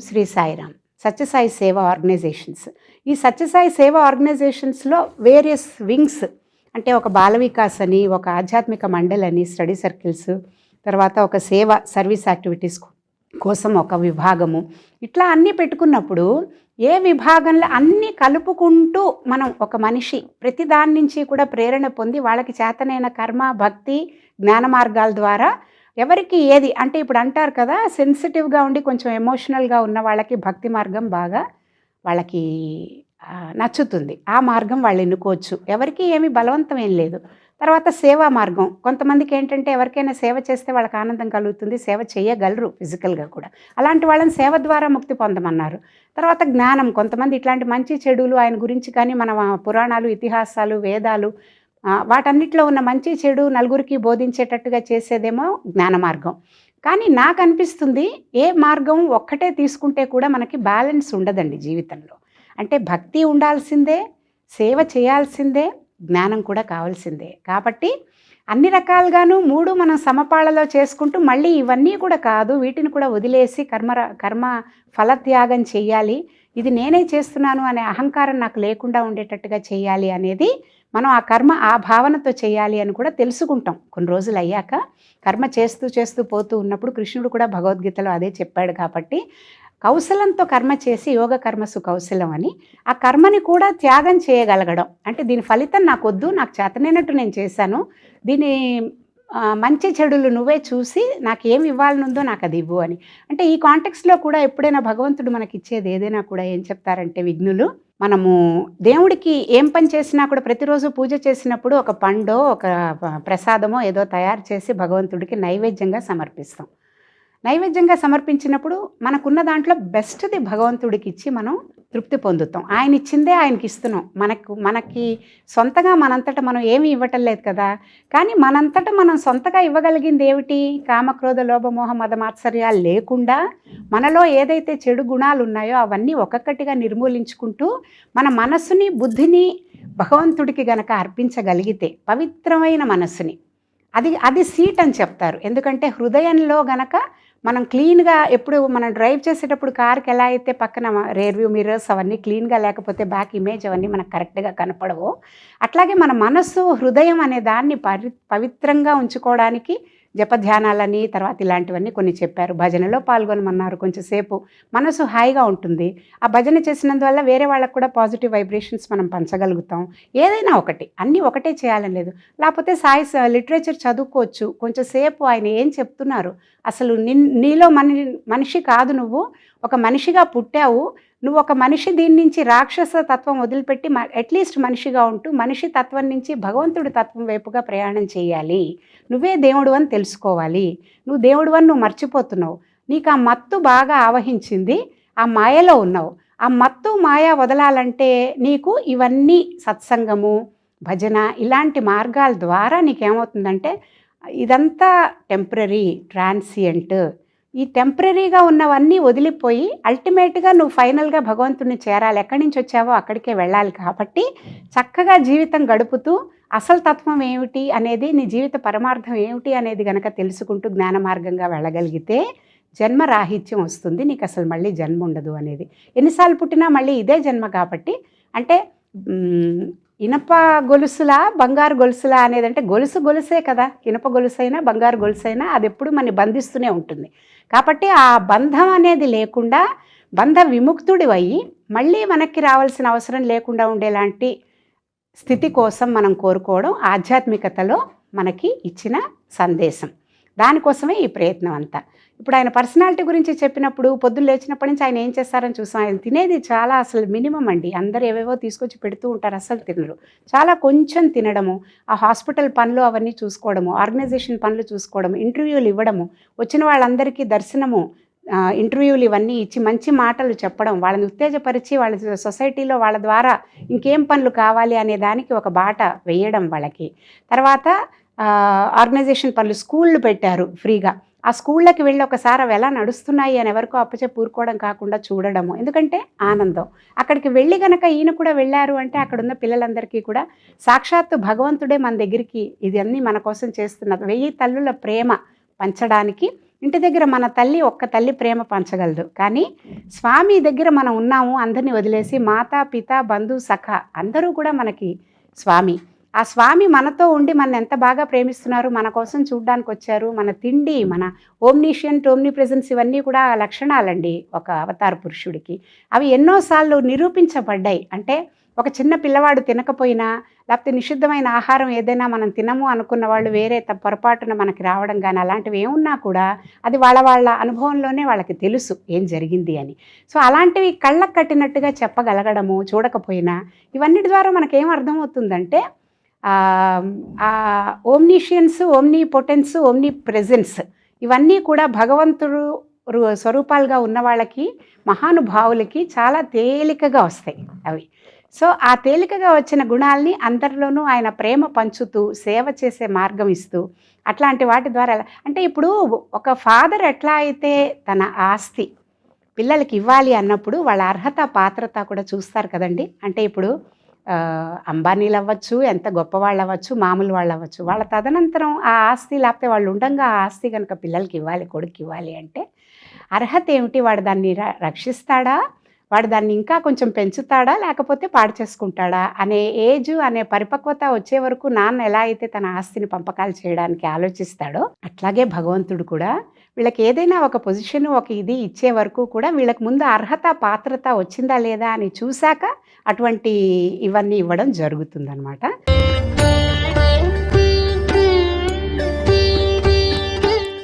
శ్రీ సాయిరామ్ సత్యసాయి సేవా ఆర్గనైజేషన్స్. ఈ సత్యసాయి సేవా ఆర్గనైజేషన్స్లో వేరియస్ వింగ్స్ అంటే ఒక బాల వికాస్ అని ఒక ఆధ్యాత్మిక మండలి అని స్టడీ సర్కిల్స్ తర్వాత ఒక సేవ సర్వీస్ యాక్టివిటీస్ కోసం ఒక విభాగము. ఇట్లా అన్నీ పెట్టుకున్నప్పుడు ఏ విభాగంలో అన్నీ కలుపుకుంటూ మనం ఒక మనిషి ప్రతి దాని నుంచి కూడా ప్రేరణ పొంది వాళ్ళకి చేతనైన కర్మ భక్తి జ్ఞాన మార్గాల ద్వారా ఎవరికి ఏది? అంటే ఇప్పుడు అంటారు కదా సెన్సిటివ్గా ఉండి కొంచెం ఎమోషనల్గా ఉన్న వాళ్ళకి భక్తి మార్గం బాగా వాళ్ళకి నచ్చుతుంది. ఆ మార్గం వాళ్ళు ఎన్నుకోవచ్చు. ఎవరికి ఏమి బలవంతం ఏం లేదు. తర్వాత సేవా మార్గం. కొంతమందికి ఏంటంటే ఎవరికైనా సేవ చేస్తే వాళ్ళకి ఆనందం కలుగుతుంది. సేవ చేయగలరు ఫిజికల్గా కూడా. అలాంటి వాళ్ళని సేవ ద్వారా ముక్తి పొందమన్నారు. తర్వాత జ్ఞానం. కొంతమంది ఇట్లాంటి మంచి చెడులు ఆయన గురించి కానీ మన పురాణాలు ఇతిహాసాలు వేదాలు వాటన్నిటిలో ఉన్న మంచి చెడు నలుగురికి బోధించేటట్టుగా చేసేదేమో జ్ఞాన మార్గం. కానీ నాకు అనిపిస్తుంది ఏ మార్గం ఒక్కటే తీసుకుంటే కూడా మనకి బ్యాలెన్స్ ఉండదండి జీవితంలో. అంటే భక్తి ఉండాల్సిందే సేవ చేయాల్సిందే జ్ఞానం కూడా కావాల్సిందే. కాబట్టి అన్ని రకాలుగాను మూడు మనం సమపాళలో చేసుకుంటూ మళ్ళీ ఇవన్నీ కూడా కాదు వీటిని కూడా వదిలేసి కర్మ కర్మ ఫలత్యాగం చేయాలి ఇది నేనే చేస్తున్నాను అనే అహంకారం నాకు లేకుండా ఉండేటట్టుగా చేయాలి అనేది మనం ఆ కర్మ ఆ భావనతో చేయాలి అని కూడా తెలుసుకుంటాం. కొన్ని రోజులు అయ్యాక కర్మ చేస్తూ చేస్తూ పోతూ ఉన్నప్పుడు కృష్ణుడు కూడా భగవద్గీతలో అదే చెప్పాడు కాబట్టి కౌశలంతో కర్మ చేసి యోగ కర్మసు కౌశలం అని ఆ కర్మని కూడా త్యాగం చేయగలగడం. అంటే దీని ఫలితం నాకు వద్దు నాకు చేతనైనట్టు నేను చేశాను దీని మంచి చెడులు నువ్వే చూసి నాకు ఏమి ఇవ్వాలనుందో నాకు అది ఇవ్వు అని. అంటే ఈ కాంటెక్స్లో కూడా ఎప్పుడైనా భగవంతుడు మనకి ఇచ్చేది ఏదైనా కూడా ఏం చెప్తారంటే విఘ్నులు మనము దేవుడికి ఏం పని చేసినా కూడా ప్రతిరోజు పూజ చేసినప్పుడు ఒక పండో ఒక ప్రసాదమో ఏదో తయారు చేసి భగవంతుడికి నైవేద్యంగా సమర్పిస్తాం. నైవేద్యంగా సమర్పించినప్పుడు మనకున్న దాంట్లో బెస్ట్ది భగవంతుడికి ఇచ్చి మనం తృప్తి పొందుతాం. ఆయన ఇచ్చిందే ఆయనకి ఇస్తున్నాం. మనకు మనకి సొంతగా మనంతట మనం ఏమీ ఇవ్వటం లేదు కదా. కానీ మనంతట మనం సొంతగా ఇవ్వగలిగింది ఏమిటి? కామక్రోధ లోభమోహ మదమాత్సర్యాలు లేకుండా మనలో ఏదైతే చెడు గుణాలు ఉన్నాయో అవన్నీ ఒక్కొక్కటిగా నిర్మూలించుకుంటూ మన మనస్సుని బుద్ధిని భగవంతుడికి గనక అర్పించగలిగితే పవిత్రమైన మనస్సుని అది అది సీట్ అని చెప్తారు. ఎందుకంటే హృదయంలో గనక మనం క్లీన్గా ఎప్పుడు మనం డ్రైవ్ చేసేటప్పుడు కార్కి ఎలా అయితే పక్కన రేర్వ్యూ మిర్రర్స్ అవన్నీ క్లీన్గా లేకపోతే బ్యాక్ ఇమేజ్ అవన్నీ మనకు కరెక్ట్గా కనపడవు అట్లాగే మన మనస్సు హృదయం అనే దాన్ని పవిత్రంగా ఉంచుకోవడానికి జపధ్యానాలని తర్వాత ఇలాంటివన్నీ కొన్ని చెప్పారు. భజనలో పాల్గొనమన్నారు. కొంచెంసేపు మనసు హాయిగా ఉంటుంది. ఆ భజన చేసినందువల్ల వేరే వాళ్ళకు కూడా పాజిటివ్ వైబ్రేషన్స్ మనం పంచగలుగుతాం. ఏదైనా ఒకటి అన్నీ ఒకటే చేయాలని లేదు. లేకపోతే సాయి లిటరేచర్ చదువుకోవచ్చు. కొంచెంసేపు ఆయన ఏం చెప్తున్నారు? అసలు నిన్ నీలో మని మనిషి కాదు నువ్వు. ఒక మనిషిగా పుట్టావు. నువ్వు ఒక మనిషి దీని నుంచి రాక్షస తత్వం వదిలిపెట్టి అట్లీస్ట్ మనిషిగా ఉంటూ మనిషి తత్వం నుంచి భగవంతుడి తత్వం వైపుగా ప్రయాణం చేయాలి. నువ్వే దేవుడు అని తెలుసుకోవాలి. నువ్వు దేవుడు అని నువ్వు మర్చిపోతున్నావు. నీకు ఆ మత్తు బాగా ఆవహించింది. ఆ మాయలో ఉన్నావు. ఆ మత్తు మాయ వదలాలంటే నీకు ఇవన్నీ సత్సంగము భజన ఇలాంటి మార్గాల ద్వారా నీకేమవుతుందంటే ఇదంతా టెంపరీ ట్రాన్సియంట్ ఈ టెంపరీగా ఉన్నవన్నీ వదిలిపోయి అల్టిమేట్గా నువ్వు ఫైనల్గా భగవంతుడిని చేరాలి. ఎక్కడి నుంచి వచ్చావో అక్కడికే వెళ్ళాలి కాబట్టి చక్కగా జీవితం గడుపుతూ అసలు తత్వం ఏమిటి అనేది నీ జీవిత పరమార్థం ఏమిటి అనేది గనక తెలుసుకుంటూ జ్ఞాన మార్గంగా వెళ్ళగలిగితే జన్మ రాహిత్యం వస్తుంది. నీకు అసలు మళ్ళీ జన్మ ఉండదు అనేది. ఎన్నిసార్లు పుట్టినా మళ్ళీ ఇదే జన్మ కాబట్టి అంటే ఇనప గొలుసులా బంగారు గొలుసులా అనేది అంటే గొలుసు గొలుసే కదా. ఇనప గొలుసైనా బంగారు గొలుసైనా అది ఎప్పుడు మన బంధిస్తూనే ఉంటుంది. కాబట్టి ఆ బంధం అనేది లేకుండా బంధ విముక్తుడి అయ్యి మళ్ళీ మనకి రావాల్సిన అవసరం లేకుండా ఉండేలాంటి స్థితి కోసం మనం కోరుకోవడం ఆధ్యాత్మికతలో మనకి ఇచ్చిన సందేశం. దానికోసమే ఈ ప్రయత్నం అంతా. ఇప్పుడు ఆయన పర్సనాలిటీ గురించి చెప్పినప్పుడు పొద్దున్న లేచినప్పటి నుంచి ఆయన ఏం చేస్తారని చూసాం. ఆయన తినేది చాలా అసలు మినిమం అండి. అందరు ఏవేవో తీసుకొచ్చి పెడుతూ ఉంటారు అసలు తినరు. చాలా కొంచెం తినడము ఆ హాస్పిటల్ పనులు అవన్నీ చూసుకోవడము ఆర్గనైజేషన్ పనులు చూసుకోవడము ఇంటర్వ్యూలు ఇవ్వడము వచ్చిన వాళ్ళందరికీ దర్శనము ఇంటర్వ్యూలు ఇవన్నీ ఇచ్చి మంచి మాటలు చెప్పడం వాళ్ళని ఉత్తేజపరిచి వాళ్ళ సొసైటీలో వాళ్ళ ద్వారా ఇంకేం పనులు కావాలి అనే దానికి ఒక బాట వేయడం వాళ్ళకి. తర్వాత ఆర్గనైజేషన్ పనులు స్కూళ్ళు పెట్టారు ఫ్రీగా. ఆ స్కూళ్ళకి వెళ్ళి ఒకసారి అవి ఎలా నడుస్తున్నాయి అని ఎవరికో అప్పచెప్పి ఊరుకోవడం కాకుండా చూడడము. ఎందుకంటే ఆనందం. అక్కడికి వెళ్ళి గనక ఈయన కూడా వెళ్ళారు అంటే అక్కడ ఉన్న పిల్లలందరికీ కూడా సాక్షాత్తు భగవంతుడే మన దగ్గరికి ఇది మన కోసం చేస్తున్నారు వెయ్యి తల్లుల ప్రేమ పంచడానికి ఇంటి దగ్గర మన తల్లి ఒక్క తల్లి ప్రేమ పంచగలదు. కానీ స్వామి దగ్గర మనం ఉన్నాము అందరినీ వదిలేసి మాత పిత బంధు సఖ అందరూ కూడా మనకి స్వామి. ఆ స్వామి మనతో ఉండి మన ఎంత బాగా ప్రేమిస్తున్నారు మన కోసం చూడ్డానికి వచ్చారు మన తిండి మన ఓమ్నిషియంట్ ఓమ్ని ప్రెజెన్స్ ఇవన్నీ కూడా లక్షణాలండి ఒక అవతార పురుషుడికి. అవి ఎన్నోసార్లు నిరూపించబడ్డాయి. అంటే ఒక చిన్న పిల్లవాడు తినకపోయినా లేకపోతే నిషిద్ధమైన ఆహారం ఏదైనా మనం తినము అనుకున్న వాళ్ళు వేరే పొరపాటున మనకి రావడం కానీ అలాంటివి ఏమున్నా కూడా అది వాళ్ళ వాళ్ళ అనుభవంలోనే వాళ్ళకి తెలుసు ఏం జరిగింది అని. సో అలాంటివి కళ్ళకు కట్టినట్టుగా చెప్పగలగడము చూడకపోయినా ఇవన్నిటి ద్వారా మనకేం అర్థమవుతుందంటే omniscience omnipotence omnipresence ఇవన్నీ కూడా భగవంతుడు స్వరూపాలుగా ఉన్న వాళ్ళకి మహానుభావులకి చాలా తేలికగా వస్తాయి అవి. సో ఆ తేలికగా వచ్చిన గుణాల్ని అందరిలోనూ ఆయన ప్రేమ పంచుతూ సేవ చేసే మార్గం ఇస్తూ అట్లాంటి వాటి ద్వారా అంటే ఇప్పుడు ఒక ఫాదర్ ఎట్లా అయితే తన ఆస్తి పిల్లలకి ఇవ్వాలి అన్నప్పుడు వాళ్ళ అర్హత పాత్రత కూడా చూస్తారు కదండి. అంటే ఇప్పుడు అంబానీలు అవ్వచ్చు ఎంత గొప్ప వాళ్ళు అవ్వచ్చు మామూలు వాళ్ళు అవ్వచ్చు వాళ్ళ తదనంతరం ఆ ఆస్తి లేకపోతే వాళ్ళు ఉండంగా ఆ ఆస్తి కనుక పిల్లలకి ఇవ్వాలి కొడుకు ఇవ్వాలి అంటే అర్హత ఏమిటి? వాడు దాన్ని ర- రక్షిస్తాడా? వాడు దాన్ని ఇంకా కొంచెం పెంచుతాడా లేకపోతే పాడు చేసుకుంటాడా అనే ఏజ్ అనే పరిపక్వత వచ్చే వరకు నాన్న ఎలా అయితే తన ఆస్తిని పంపకాలు చేయడానికి ఆలోచిస్తాడో అట్లాగే భగవంతుడు కూడా వీళ్ళకి ఏదైనా ఒక పొజిషన్ ఒక ఇది ఇచ్చే వరకు కూడా వీళ్ళకి ముందు అర్హత పాత్రత వచ్చిందా లేదా అని చూశాక అటువంటి ఇవన్నీ ఇవ్వడం జరుగుతుందన్నమాట.